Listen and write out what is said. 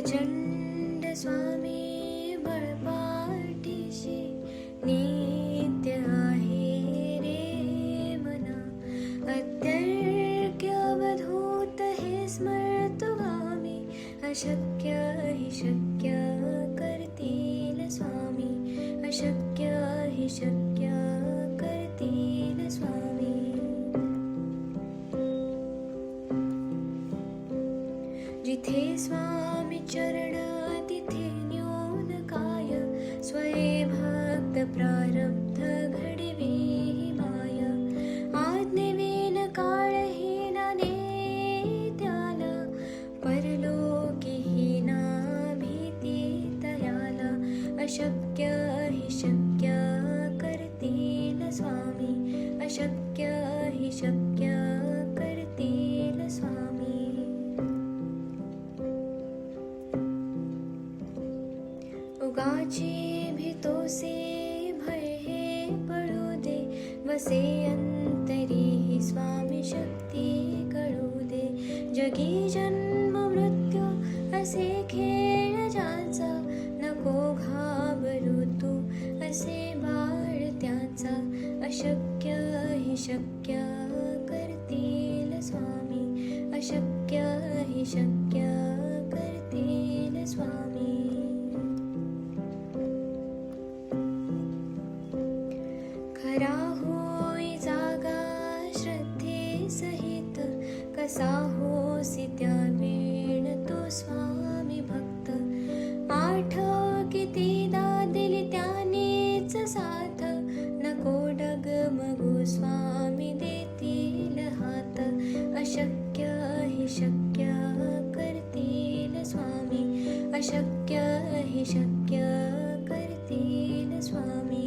प्रचंड स्वामी बळपाठीशी नित्य आहे रे मना। अत्यर्क्य अवधूत हे स्मरतो गामी, अशक्य हि शक्य करतील स्वामी। अशक्य हि शक्य जिथे स्वामी चरण तिथे न्यून काय? स्वये भक्त प्रारब्ध घडवी माय. आज्ञेवीन काळ ही नाने त्याला भीती तयाला. अशक्य हि शक्य करतील स्वामी अशक्य हि शक्य उगाची से भय हे पळू दे। वसे अंतरी ही स्वामी शक्ति कळू दे। जगी जन्म मृत्यू, असे खेळ ज्याचा नको घाबरू तू, असे बाळ त्याचा। अशक्य ही शक्य करतील स्वामी। अशक्य ही शक्य खरा होय जागा श्रद्धे सहित कसा होसी त्या वेळ तो स्वामी भक्त. आठ किती दा दिली त्यानेच साथ नको डगमगू स्वामी देतील हात. अशक्य हि शक्य करतील स्वामी अशक्य हि शक्य करतील स्वामी.